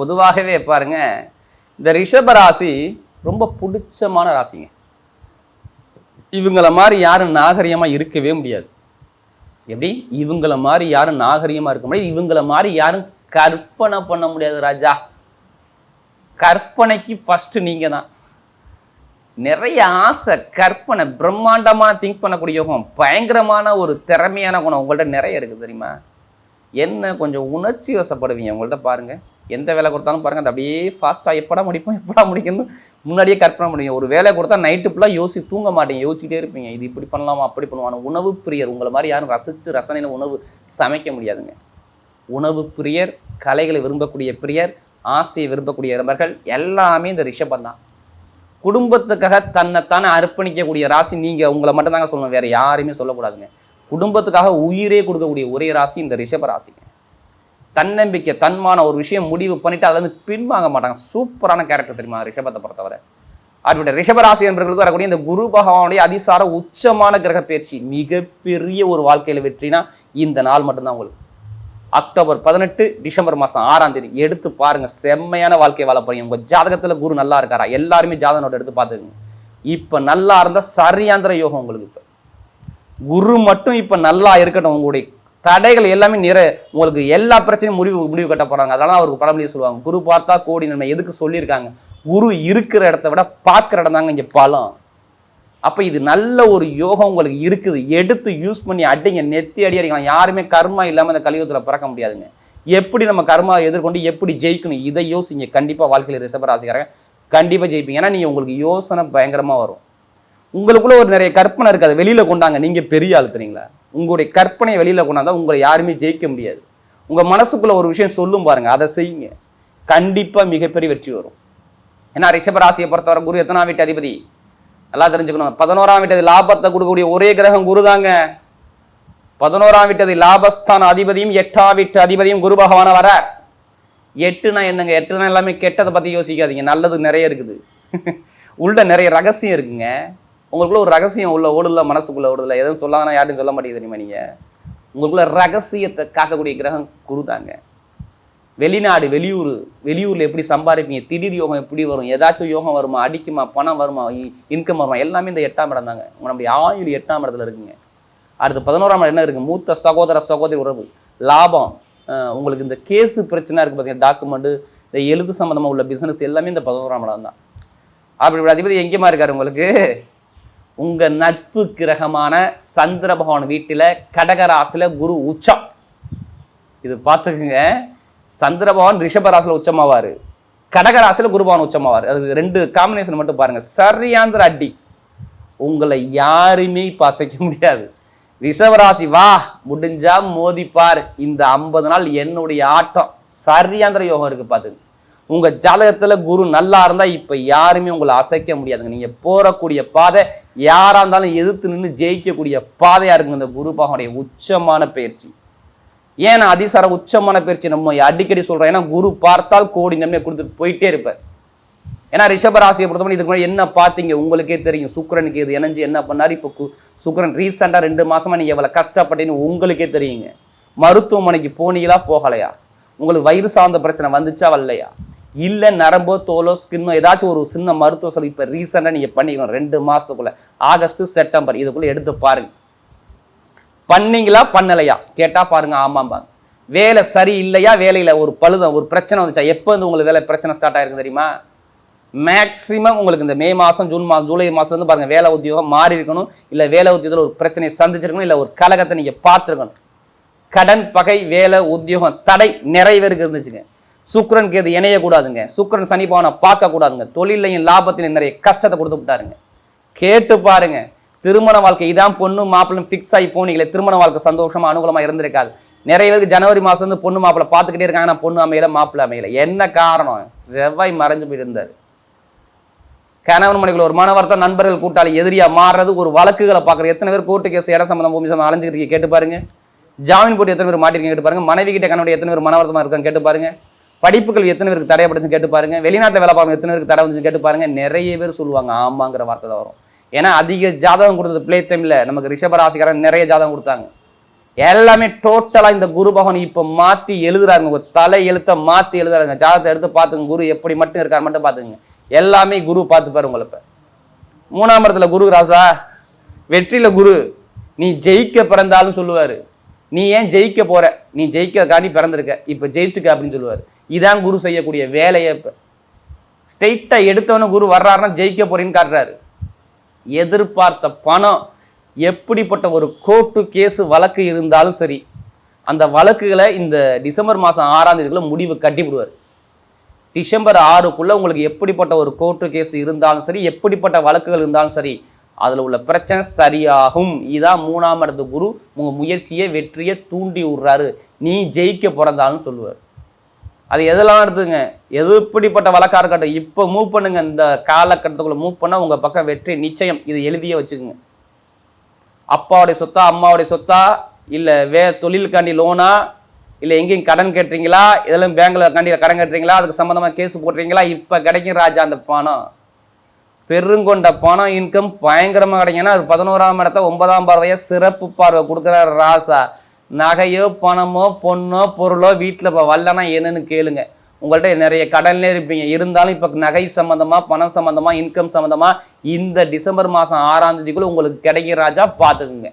பொதுவாகவே பாருங்க இந்த ரிஷப ராசி ரொம்ப பிடிச்சமான ராசிங்க. இவங்கள மாதிரி யாரும் நாகரிகமாக இருக்கவே முடியாது. எப்படி? இவங்கள மாதிரி யாரும் நாகரிகமாக இருக்க முடியாது. இவங்கள மாதிரி யாரும் கற்பனை பண்ண முடியாது ராஜா. கற்பனைக்கு ஃபஸ்ட்டு நீங்கள் தான் நிறைய ஆசை கற்பனை பிரம்மாண்டமான திங்க் பண்ணக்கூடிய யோகம் பயங்கரமான ஒரு திறமையான குணம் உங்கள்கிட்ட நிறைய இருக்குது தெரியுமா? என்ன கொஞ்சம் உணர்ச்சி வசப்படுவீங்க உங்கள்கிட்ட பாருங்கள் எந்த வேலை கொடுத்தாலும் பாருங்கள் அது அப்படியே ஃபாஸ்ட்டாக எப்படா முடிப்போம் எப்படா முடிக்கணும்? முன்னாடியே கற்பனை பண்ணுவீங்க ஒரு வேலை கொடுத்தா நைட்டு ஃபுல்லாக யோசி தூங்க மாட்டீங்க யோசிச்சுட்டே இருப்பீங்க. இது இப்படி பண்ணலாமா அப்படி பண்ணுவாங்க உணவு பிரியர் உங்களை மாதிரி யாரும் ரசித்து ரசனையில் உணவு சமைக்க முடியாதுங்க. உணவு பிரியர் கலைகளை விரும்பக்கூடிய பிரியர் ஆசையை விரும்பக்கூடிய நபர்கள் எல்லாமே இந்த ரிஷபம் தான். குடும்பத்துக்காக தன்னைத்தானே அர்ப்பணிக்கக்கூடிய ராசி நீங்கள் உங்களை மட்டும்தாங்க சொல்லணும். வேறு யாரையுமே சொல்லக்கூடாதுங்க. குடும்பத்துக்காக உயிரே கொடுக்கக்கூடிய ஒரே ராசி இந்த ரிஷப ராசிங்க. தன்னம்பிக்கை தன்மான ஒரு விஷயம் முடிவு பண்ணிட்டு அதுல வந்து பின்வாங்க மாட்டாங்க. சூப்பரான கேரக்டர் தெரியுமா ரிஷபத்தை பொறுத்தவரை. அப்படி ரிஷபராசி என்பவர்களுக்கு வரக்கூடிய இந்த குரு பகவானுடைய அதிசார உச்சமான கிரக பயிற்சி மிகப்பெரிய ஒரு வாழ்க்கையில் வெற்றினா இந்த நாள் மட்டும்தான் உங்களுக்கு. அக்டோபர் பதினெட்டு டிசம்பர் மாதம் ஆறாம் தேதி. எடுத்து பாருங்கள் செம்மையான வாழ்க்கை வாழ போறீங்க. உங்கள் ஜாதகத்தில் குரு நல்லா இருக்காரா? எல்லாருமே ஜாதகனோட எடுத்து பார்த்துக்குங்க. இப்போ நல்லா இருந்தால் சரியாந்திர யோகம் உங்களுக்கு இப்போ. குரு மட்டும் இப்போ நல்லா இருக்கட்டும் உங்களுடைய தடைகள் எல்லாமே நிற உங்களுக்கு எல்லா பிரச்சனையும் முடிவு முடிவு கட்ட போகிறாங்க அதனால் அவருக்கு பழமொழியை சொல்லுவாங்க. குரு பார்த்தா கோடி நன்மை. எதுக்கு சொல்லியிருக்காங்க? குரு இருக்கிற இடத்த விட பார்க்குற இடம் தாங்க இங்கே பலம். அப்போ இது நல்ல ஒரு யோகம் உங்களுக்கு இருக்குது. எடுத்து யூஸ் பண்ணி அடிங்க. நெத்தி அடி அடிக்கலாம். யாருமே கர்மா இல்லாமல் இந்த கலியுகத்தில் பிறக்க முடியாதுங்க. எப்படி நம்ம கர்மாவை எதிர்கொண்டு எப்படி ஜெயிக்கணும்? இதை யோசிங்க. கண்டிப்பாக வாழ்க்கையில் ரிசபராசிக்காரங்க கண்டிப்பாக ஜெயிப்பீங்க. ஏன்னா நீங்கள் உங்களுக்கு யோசனை பயங்கரமாக வரும். உங்களுக்குள்ளே ஒரு நிறைய கற்பனை இருக்காது. வெளியில் கொண்டாங்க. நீங்கள் பெரிய ஆள் தெரியுங்களா? உங்களுடைய கற்பனை வெளியில் கொண்டாந்தால் உங்களை யாருமே ஜெயிக்க முடியாது. உங்கள் மனசுக்குள்ளே ஒரு விஷயம் சொல்லும் பாருங்கள் அதை செய்யுங்க. கண்டிப்பாக மிகப்பெரிய வெற்றி வரும். ஏன்னா ரிஷபராசியை பொறுத்தவரை குரு எத்தனாம் வீட்டு அதிபதி? நல்லா தெரிஞ்சுக்கணும். பதினோராம் வீட்டு லாபத்தை கொடுக்கக்கூடிய ஒரே கிரகம் குரு தாங்க. பதினோராம் வீட்டது லாபஸ்தான அதிபதியும் எட்டாம் வீட்டு அதிபதியும் குரு பகவான வர எட்டுனா என்னங்க? எட்டுனா எல்லாமே கெட்டதை பற்றி யோசிக்காதீங்க. நல்லது நிறைய இருக்குது. உள்ள நிறைய ரகசியம் இருக்குங்க. உங்களுக்குள்ள ஒரு ரகசியம் உள்ள ஓடுல மனசுக்குள்ள ஓடுல எதுவும் சொல்லாதனா யாரும் சொல்ல மாட்டேங்குது தெரியுமா நீங்க? உங்களுக்குள்ள ரகசியத்தை காக்கக்கூடிய கிரகம் குரு தாங்க. வெளிநாடு வெளியூர் வெளியூர்ல எப்படி சம்பாதிப்பீங்க? திடீர் யோகம் எப்படி வரும்? ஏதாச்சும் யோகம் வருமா? அடிக்குமா? பணம் வருமா? இன்கம் வருமா? எல்லாமே இந்த எட்டாம் இடம் தாங்க. நம்முடைய ஆயுள் எட்டாம் இடத்துல இருக்குங்க. அடுத்து பதினோராம் இடம் என்ன இருக்கு? மூத்த சகோதர சகோதரி உறவு. லாபம். உங்களுக்கு இந்த கேஸு பிரச்சனை இருக்கு பார்த்தீங்கன்னா டாக்குமெண்ட்டு இந்த எழுத்து சம்மந்தமாக உள்ள பிஸ்னஸ் எல்லாமே இந்த பதினோராம் இடம் தான். அப்படி அதிபதி எங்கேயுமா இருக்கார் உங்களுக்கு? உங்கள் நட்பு கிரகமான சந்திர பகவான் வீட்டில் கடகராசியில் குரு உச்சம். இது பார்த்துக்குங்க. சந்திர பகவான் ரிஷப உச்சமாவார். கடகராசியில் கடகராசில குரு பகவான் உச்சமாவார். அது ரெண்டு காம்பினேஷன் மட்டும் பாருங்கள் சரியாந்திர அடி. உங்களை யாருமே இப்போ அசைக்க முடியாது. ரிஷபராசி வா முடிஞ்சா மோதிப்பார். இந்த ஐம்பது நாள் என்னுடைய ஆட்டம். சரியாந்திர யோகம் இருக்குது பார்த்துங்க உங்கள் ஜாதகத்தில் குரு நல்லா இருந்தால் இப்போ யாருமே உங்களை அசைக்க முடியாதுங்க. நீங்கள் போகக்கூடிய பாதை யாராக இருந்தாலும் எதிர்த்து நின்று ஜெயிக்கக்கூடிய பாதையாக இருக்குங்க இந்த குரு பகவானுடைய உச்சமான பயிற்சி. ஏன் நான் அதிசார உச்சமான பயிற்சி நம்ம அடிக்கடி சொல்கிறோம் ஏன்னா குரு பார்த்தால் கோடி நன்மை கொடுத்துட்டு போயிட்டே இருப்பார். ஏன்னா ரிஷபராசியை பொறுத்தவரை இதுக்கு முன்னாடி என்ன பார்த்தீங்க? உங்களுக்கே தெரியும். சுக்கரனுக்கு இது இணைஞ்சு என்ன பண்ணாரு? இப்போ கு- சுக்கிரன் ரீசெண்டாக ரெண்டு மாதமாக நீங்கள் எவ்வளோ கஷ்டப்பட்டீங்கன்னு உங்களுக்கே தெரியுங்க. மருத்துவமனைக்கு போனீங்களா? போகலையா? உங்களுக்கு வயிறு சார்ந்த பிரச்சனை வந்துச்சா? வரலையா? இல்லை நரம்போ தோலோ ஸ்கின்னோ ஏதாச்சும் ஒரு சின்ன மருத்துவ செலவு இப்போ ரீசெண்டாக நீங்கள் பண்ணிக்கணும். ரெண்டு மாதத்துக்குள்ளே ஆகஸ்ட் செப்டம்பர். இதுக்குள்ளே எடுத்து பாருங்கள் பண்ணீங்களா? பண்ணலையா? கேட்டால் பாருங்கள் ஆமாம்பாங்க வேலை சரி இல்லையா? வேலையில் ஒரு பழுதம் ஒரு பிரச்சனை வந்துச்சா? எப்போ வந்து உங்களுக்கு வேலை பிரச்சனை ஸ்டார்ட் ஆயிருக்கு தெரியுமா? மேக்ஸிமம் உங்களுக்கு இந்த மே மாதம் ஜூன் மாதம் ஜூலை மாதத்துலேருந்து பாருங்கள் வேலை உத்தியோகம் மாறி இருக்கணும். இல்லை வேலை உத்தியோகத்தில் ஒரு பிரச்சனையை சந்திச்சிருக்கணும். இல்லை ஒரு கலகத்தை நீங்கள் பார்த்துருக்கணும். கடன் பகை வேலை உத்தியோகம் தடை நிறைவேறுக்கு இருந்துச்சுங்க. சுக்ரனுக்கு எது இணையக்கூடாதுங்க. சுக்ரன் சனி பார்க்கக்கூடாதுங்க. தொழிலையும் லாபத்திலையும் நிறைய கஷ்டத்தை கொடுத்து விட்டாருங்க. கேட்டு பாருங்க. திருமண வாழ்க்கை இதான் பொண்ணு மாப்பிள்ளும் ஃபிக்ஸ் ஆகி போனீங்களே. திருமண வாழ்க்கை சந்தோஷமாக அனுகூலமாக இருந்திருக்காது. நிறைய பேருக்கு ஜனவரி மாதம் வந்து பொண்ணு மாப்பிள்ளை பார்த்துக்கிட்டே இருக்காங்கன்னா பொண்ணு அமையல மாப்பிள்ளை அமையல. என்ன காரணம்? செவ்வாய் மறைஞ்சு போயிருந்தார். கணவன் மணிகள் ஒரு மனவர்த்த நண்பர்கள் கூட்டாளி எதிரியாக மாறுறது ஒரு வழக்குகளை பார்க்குறது. எத்தனை பேர் கோர்ட்டு கேஸ் இட சம்பந்தம் பூமி சம்பந்தம் அலைஞ்சிக்கிட்டு கேட்டு பாருங்க. ஜாமீன் போட்டு எத்தனை பேர் மாட்டிருக்கீங்க? கேட்டு பாருங்க. மனைவி கிட்ட கணவன் எத்தனை பேர் மனவர்த்தமாக இருக்கான்னு கேட்டு பாருங்க. படிப்புகள் எத்தனை பேருக்கு தடையப்படுச்சுன்னு கேட்டு பாருங்க. வெளிநாட்டில் வேலை பார்க்கணும் எத்தனை பேருக்கு தடை வந்துச்சு கேட்டு பாருங்க. நிறைய பேர் சொல்லுவாங்க ஆமாங்கிற வார்த்தை தான் வரும். ஏன்னா அதிக ஜாதகம் கொடுத்தது பிளே தமிழ்ல நமக்கு ரிஷபராசிக்காரன் நிறைய ஜாதகம் கொடுத்தாங்க. எல்லாமே டோட்டலாக இந்த குரு பகவான் இப்போ மாற்றி எழுதுறாங்க உங்கள் தலை எழுத்தை மாற்றி எழுதுறாங்க ஜாதகத்தை எடுத்து பார்த்துங்க குரு எப்படி மட்டும் இருக்காரு மட்டும் பார்த்துங்க எல்லாமே குரு பார்த்துப்பாரு உங்களை இப்போ. மூணாம் இடத்துல குரு ராசா வெற்றியில் குரு. நீ ஜெயிக்க பிறந்தாலும் சொல்லுவார். நீ ஏன் ஜெயிக்க போற? நீ ஜெயிக்கிறதுக்காண்டி பிறந்திருக்க. இப்ப ஜெயிச்சுக்க அப்படின்னு சொல்லுவார். இதான் குரு செய்யக்கூடிய வேலையை இப்ப ஸ்ட்ரெயிட்டாக எடுத்தவன குரு வர்றாருன்னா ஜெயிக்க போறேன்னு காட்டுறாரு. எதிர்பார்த்த பணம் எப்படிப்பட்ட ஒரு கோர்ட்டு கேஸு வழக்கு இருந்தாலும் சரி அந்த வழக்குகளை இந்த டிசம்பர் மாதம் ஆறாம் தேதிக்குள்ள முடிவு கட்டிவிடுவார் டிசம்பர் ஆறுக்குள்ள உங்களுக்கு எப்படிப்பட்ட ஒரு கோர்ட்டு கேஸ் இருந்தாலும் சரி எப்படிப்பட்ட வழக்குகள் இருந்தாலும் சரி அதில் உள்ள பிரச்சனை சரியாகும். இதான் மூணாம் இடத்து குரு உங்கள் முயற்சியை வெற்றியை தூண்டி விடுறாரு. நீ ஜெயிக்க பிறந்தாலும் சொல்லுவார். அது எதெல்லாம் எடுத்துங்க? எது இப்படிப்பட்ட வழக்கா இருக்கட்டும் இப்போ மூவ் பண்ணுங்க. இந்த காலக்கட்டத்துக்குள்ளே மூவ் பண்ணால் உங்கள் பக்கம் வெற்றி நிச்சயம். இது எழுதியே வச்சுக்கோங்க. அப்பாவுடைய சொத்தா அம்மாவுடைய சொத்தா இல்லை வே தொழிலுக்காண்டி லோனா இல்லை எங்கேயும் கடன் கேட்டுறீங்களா இதெல்லாம் பேங்கில் காண்டி கடன் கட்டுறீங்களா அதுக்கு சம்மந்தமாக கேஸ் போடுறீங்களா? இப்போ கிடைக்கும் ராஜா அந்த பணம். பெருங்கொண்ட பணம் இன்கம் பயங்கரமாக கிடைக்குங்கன்னா அது பதினோராம் இடத்த ஒன்பதாம் பார்வையை சிறப்பு பார்வை கொடுக்குறாரு ராசா. நகையோ பணமோ பொண்ணோ பொருளோ வீட்டில் இப்போ வரலன்னா என்னன்னு கேளுங்க. உங்கள்கிட்ட நிறைய கடன்லே இருப்பீங்க. இருந்தாலும் இப்போ நகை சம்மந்தமாக பணம் சம்மந்தமாக இன்கம் சம்மந்தமாக இந்த டிசம்பர் மாதம் ஆறாம் தேதிக்குள்ளே உங்களுக்கு கிடைக்கிற ராஜா பார்த்துக்குங்க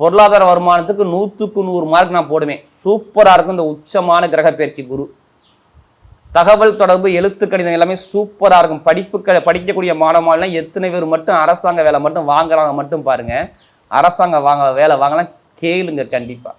பொருளாதார வருமானத்துக்கு நூற்றுக்கு நூறு மார்க் நான் போடுவேன். சூப்பராக இருக்கும் இந்த உச்சமான கிரக பயிற்சி குரு. தகவல் தொடர்பு எழுத்து கணிதம் எல்லாமே சூப்பராக இருக்கும். படிப்புக்க படிக்கக்கூடிய மாணவர்கள்லாம் எத்தனை பேர் மட்டும் அரசாங்க வேலை மட்டும் வாங்குறாங்க மட்டும் பாருங்க. அரசாங்க வாங்க வேலை வாங்கலாம் கேளுங்க கண்டிப்பாக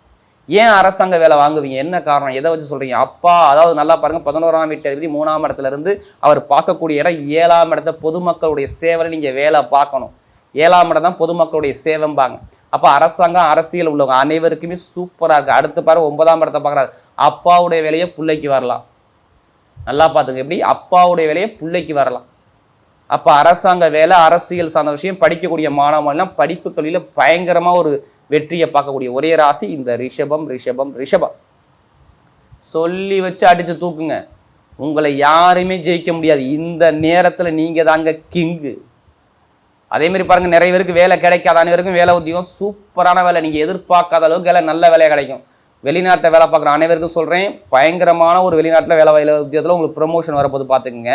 ஏன் அரசாங்க வேலை வாங்குவீங்க? என்ன காரணம்? எதை வச்சு சொல்கிறீங்க அப்பா அதாவது நல்லா பாருங்கள் பதினோராம் வீட்டு அதிபதி மூணாம் இடத்துல இருந்து அவர் பார்க்கக்கூடிய இடம் ஏழாம் இடத்த பொதுமக்களுடைய சேவையில் நீங்கள் வேலை பார்க்கணும். ஏழாம் இடம் தான் பொதுமக்களுடைய சேவைம்பாங்க. அப்போ அரசாங்கம் அரசியல் உள்ளவங்க அனைவருக்குமே சூப்பராக இருக்குது அடுத்து பாரு ஒன்பதாம் இடத்தை பார்க்குறாரு. அப்பாவுடைய வேலையை பிள்ளைக்கு வரலாம். நல்லா பார்த்துங்க. எப்படி? அப்பாவுடைய வேலையை பிள்ளைக்கு வரலாம். அப்போ அரசாங்க வேலை அரசியல் சார்ந்த விஷயம் படிக்கக்கூடிய மாணவர்கள்லாம் படிப்பு கல்வியில் பயங்கரமாக ஒரு வெற்றியை பார்க்கக்கூடிய ஒரே ராசி இந்த ரிஷபம் ரிஷபம் ரிஷபம். சொல்லி வச்சு அடித்து தூக்குங்க. உங்களை யாருமே ஜெயிக்க முடியாது. இந்த நேரத்தில் நீங்கள் தாங்க கிங்கு அதேமாரி பாருங்கள் நிறைய பேருக்கு வேலை கிடைக்காத அனைவருக்கும் வேலை உத்தியோகம். சூப்பரான வேலை. நீங்கள் எதிர்பார்க்காத அளவுக்கு வேலை நல்ல வேலை கிடைக்கும். வெளிநாட்டை வேலை பார்க்குற அனைவருக்கும் சொல்கிறேன் பயங்கரமான ஒரு வெளிநாட்டில் வேலை வேலை உத்தியோகத்தில் உங்களுக்கு ப்ரொமோஷன் வரப்போது பார்த்துக்குங்க.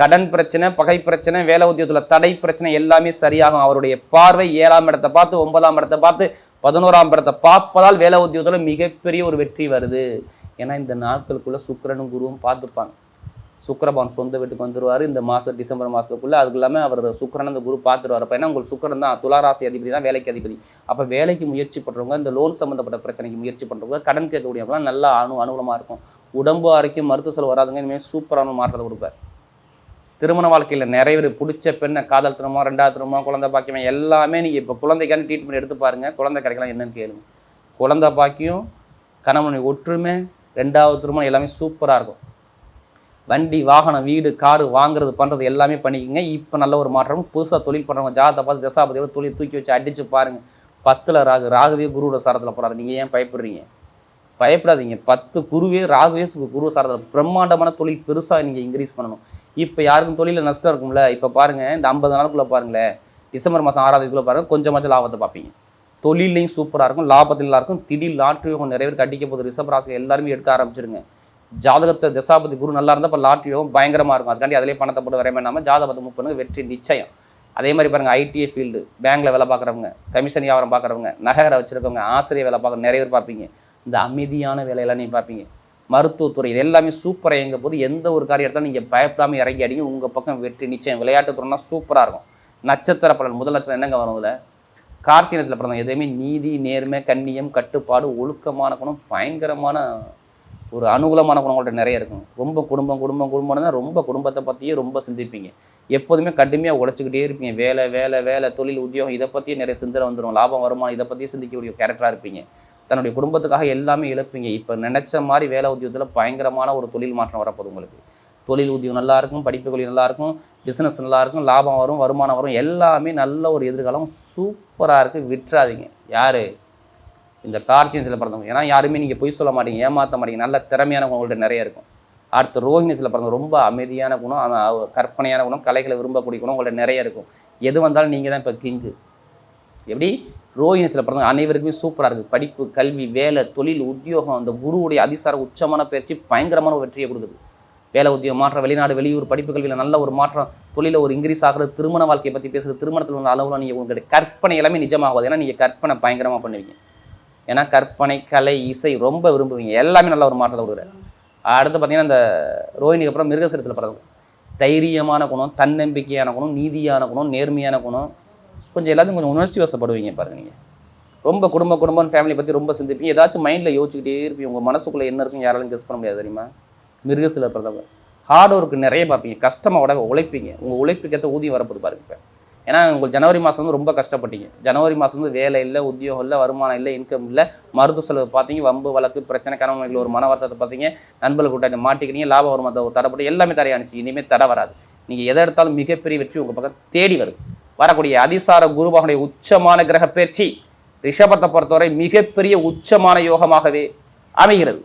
கடன் பிரச்சனை பகை பிரச்சனை வேலை உத்தியோகத்தில் தடை பிரச்சனை எல்லாமே சரியாகும். அவருடைய பார்வை ஏழாம் இடத்தை பார்த்து ஒன்பதாம் இடத்தை பார்த்து பதினோராம் இடத்தை பார்ப்பதால் வேலை உத்தியோகத்தில் மிகப்பெரிய ஒரு வெற்றி வருது. ஏன்னா இந்த நாட்களுக்குள்ளே சுக்கரனும் குருவும் பார்த்துப்பாங்க. சுக்கிரபவன் சொந்த வீட்டுக்கு வந்துருவார். இந்த மாதம் டிசம்பர் மாதத்துக்குள்ளே அதுக்கு இல்லாமல் அவர் சுக்கரன் அந்த குரு பார்த்துருவார். அப்போ ஏன்னா உங்களுக்கு சுக்கரன் தான் துளாராசி அதிபதி தான் வேலைக்கு அதிபதி. அப்போ வேலைக்கு முயற்சி பண்ணுறவங்க இந்த லோன் சம்மந்தப்பட்ட பிரச்சனைக்கு முயற்சி பண்ணுறவங்க கடன் கேட்கக்கூடியவங்களாம் நல்லா அனு அனுகூலமாக இருக்கும். உடம்பு ஆரோக்கியம் மருத்துவ செலவு வராதுங்க. இனிமேல் சூப்பரான மாற்றத்தை கொடுப்பார். திருமண வாழ்க்கையில் நிறைய பேர் பிடிச்ச பெண்ணை காதல் திருமணம் ரெண்டாவது திருமணம் குழந்தை பாக்கியம் எல்லாமே நீங்கள் இப்போ குழந்தைக்கான ட்ரீட்மெண்ட் எடுத்து பாருங்கள் குழந்தை கிடைக்கலாம் என்னன்னு கேளுங்க. குழந்தை பாக்கியம் கணவனை ஒற்றுமை ரெண்டாவது திருமணம் எல்லாமே சூப்பராக இருக்கும். வண்டி வாகனம் வீடு காரு வாங்குறது பண்ணுறது எல்லாமே பண்ணிக்கோங்க. இப்போ நல்ல ஒரு மாற்றம் புதுசாக தொழில் பண்ணுறவங்க ஜாதத்தை பார்த்து தசாபதியோட தொழில் தூக்கி வச்சு அடித்து பாருங்கள் பத்தில் ராகு ராகுவே குருவோட சாரத்தில் போகிறாரு நீங்கள் ஏன் பயப்படுறீங்க? பயப்படாதீங்க. பத்து குருவே ராகுவே குரு சாரத்தில். பிரம்மாண்டமான தொழில் பெருசாக நீங்கள் இன்க்ரீஸ் பண்ணணும். இப்போ யாருக்கும் தொழிலில் நஷ்டம் இருக்கும்ல? இப்போ பாருங்கள் இந்த ஐம்பது நாளுக்குள்ளே பாருங்களேன். டிசம்பர் மாதம் ஆறாவதுக்குள்ளே தேதிக்குள்ளே பாருங்கள் கொஞ்சமாச்சும் லாபத்தை பார்ப்பீங்க. தொழிலையும் சூப்பராக இருக்கும். லாபத்தில் இருக்கும் திடீர் லாட்ரி யோகம் நிறைய பேருக்கு அடிக்க போகுது. ரிசப் ராசி எல்லாருமே எடுக்க ஆரம்பிச்சிருங்க. ஜாதகத்தை தசாபதி குரு நல்லா இருந்தால் இப்போ லாட்ரி யோகம் பயங்கரமாக இருக்கும். அதுக்காண்டி அதிலே பணத்தை போட்டு வரையமே வேண்டாமல் ஜாதகத்தை மூவ் பண்ணுங்க வெற்றி நிச்சயம். அதே மாதிரி பாருங்கள் ஐடிஐ ஃபீல்டு பேங்க்கில் வேலை பார்க்குறவங்க கமிஷன் வியாபாரம் பார்க்குறவங்க நகரை வச்சுருக்கவங்க ஆசிரியர் வேலை பார்க்குற நிறைய பேர் பார்ப்பீங்க. இந்த அமைதியான வேலையெல்லாம் நீங்கள் பார்ப்பீங்க. மருத்துவத்துறை இது எல்லாமே சூப்பராக இயங்க போது எந்த ஒரு காரியம் எடுத்தாலும் நீங்கள் பயப்படாமல் இறங்கி அடிங்க உங்கள் பக்கம் வெற்றி நிச்சயம். விளையாட்டுத்துறைனா சூப்பராக இருக்கும். நட்சத்திர பலன் முதல் நட்சத்திரம் என்னங்க வரும் இதில் கார்த்திகத்தில் பிறந்தவங்க எதுவுமே நீதி நேர்மை கண்ணியம் கட்டுப்பாடு ஒழுக்கமான குணம் பயங்கரமான ஒரு அனுகூலமான குணங்கள்ட்ட நிறைய இருக்கும். ரொம்ப குடும்பம் குடும்பம் குடும்பம்னு தான் ரொம்ப குடும்பத்தை பற்றியே ரொம்ப சிந்திப்பீங்க. எப்போதுமே கடுமையாக உழைச்சிக்கிட்டே இருப்பீங்க. வேலை வேலை வேலை தொழில் உத்தியோகம் இதை பற்றியே நிறைய சிந்தனை வந்துடும் லாபம் வருமானம் இதை பற்றியே சிந்திக்கக்கூடிய கேரக்டராக இருப்பீங்க. தன்னுடைய குடும்பத்துக்காக எல்லாமே இழப்பீங்க. இப்போ நினச்ச மாதிரி வேலை உத்தியோகத்தில் பயங்கரமான ஒரு தொழில் மாற்றம் வரப்போகுது உங்களுக்கு. தொழில் உத்தியோகம் நல்லாயிருக்கும் படிப்பு கல்வி நல்லாயிருக்கும் பிஸ்னஸ் நல்லாயிருக்கும் லாபம் வரும் வருமானம் வரும். எல்லாமே நல்ல ஒரு எதிர்காலம் சூப்பராக இருக்குது விட்டுறாதீங்க. யார்? இந்த கார்த்திகன்ஸில் பிறந்தவங்க. ஏன்னா யாருமே நீங்கள் பொய் சொல்ல மாட்டீங்க ஏமாற்ற மாட்டீங்க. நல்ல திறமையான உங்கள்கிட்ட நிறைய இருக்கும். அடுத்து ரோஹிணி பிறந்த ரொம்ப அமைதியான குணம் கற்பனையான குணம் கலைகளை விரும்பக்கூடிய குணம் உங்கள்கிட்ட நிறைய இருக்கும். எது வந்தாலும் நீங்கள் தான் இப்போ கிங்கு எப்படி? ரோஹினிஸில் பிறந்த அனைவருக்குமே சூப்பராக இருக்குது படிப்பு கல்வி வேலை தொழில் உத்தியோகம் அந்த குருவுடைய அதிசார உச்சமான பயிற்சி பயங்கரமான ஒரு வெற்றியை கொடுக்குது. வேலை உத்தியோகம் மாற்றம் வெளிநாடு வெளியூர் படிப்பு கல்வியில் நல்ல ஒரு மாற்றம் தொழிலில் ஒரு இன்க்ரீஸ் ஆகிறது திருமண வாழ்க்கையை பற்றி பேசுகிறது திருமணத்தில் உள்ள அளவில் நீங்கள் உங்களுடைய கற்பனை எல்லாமே நிஜமாகாது. ஏன்னா நீங்கள் கற்பனை பயங்கரமாக பண்ணுவீங்க. ஏன்னா கற்பனை கலை இசை ரொம்ப விரும்புவீங்க. எல்லாமே நல்ல ஒரு மாற்றத்தை கொடுக்குறாரு அடுத்து பார்த்தீங்கன்னா இந்த ரோஹினிக்கு அப்புறம் மிருகசரத்தில் படம் தைரியமான குணம் தன்னம்பிக்கையான குணம் நீதியான குணம் நேர்மையான குணம். கொஞ்சம் எல்லாத்தையும் கொஞ்சம் உணர்ச்சி வசப்படுவீங்க பாருங்க நீங்கள் ரொம்ப குடும்ப குடும்பம் ஃபேமிலி பற்றி ரொம்ப சிந்திப்பீங்க. ஏதாச்சும் மைண்டில் யோசிச்சுக்கிட்டே இருப்பீங்க. உங்கள் மனசுக்குள்ளே என்ன இருக்குன்னு யாராலும் கெஸ் பண்ண முடியாது தெரியுமா? மிருகத்தில் பிறந்தவங்க ஹார்ட் ஒர்க் நிறைய பார்ப்பீங்க. கஷ்டமாக உட உழைப்பீங்க. உங்கள் உழைப்புக்கு ஏற்ற ஊதியம் வரப்போது பாருங்க இப்போ. ஏன்னா உங்களுக்கு ஜனவரி மாதம் வந்து ரொம்ப கஷ்டப்பட்டீங்க. ஜனவரி மாதம் வந்து வேலை இல்லை உத்தியோகம் இல்லை வருமானம் இல்லை இன்கம் இல்லை மருத்துவ செலவு பார்த்தீங்க வம்பு வழக்கு பிரச்சனை கணவன்கள் ஒரு மன வருத்தத்தை பார்த்தீங்க நண்பர்கள் கூட்டாண்டி மாட்டிக்கிட்டீங்க லாப வருமானத்தை தடைப்பட்டு எல்லாமே தடையானுச்சு. இனிமேல் தடை வராது. நீங்கள் எதை எடுத்தாலும் மிகப்பெரிய வெற்றி உங்கள் பக்கம் தேடி வரும். வரக்கூடிய அதிசார குருபாகனுடைய உச்சமான கிரக பயிற்சி ரிஷபத்தை பொறுத்தவரை மிகப்பெரிய உச்சமான யோகமாகவே அமைகிறது.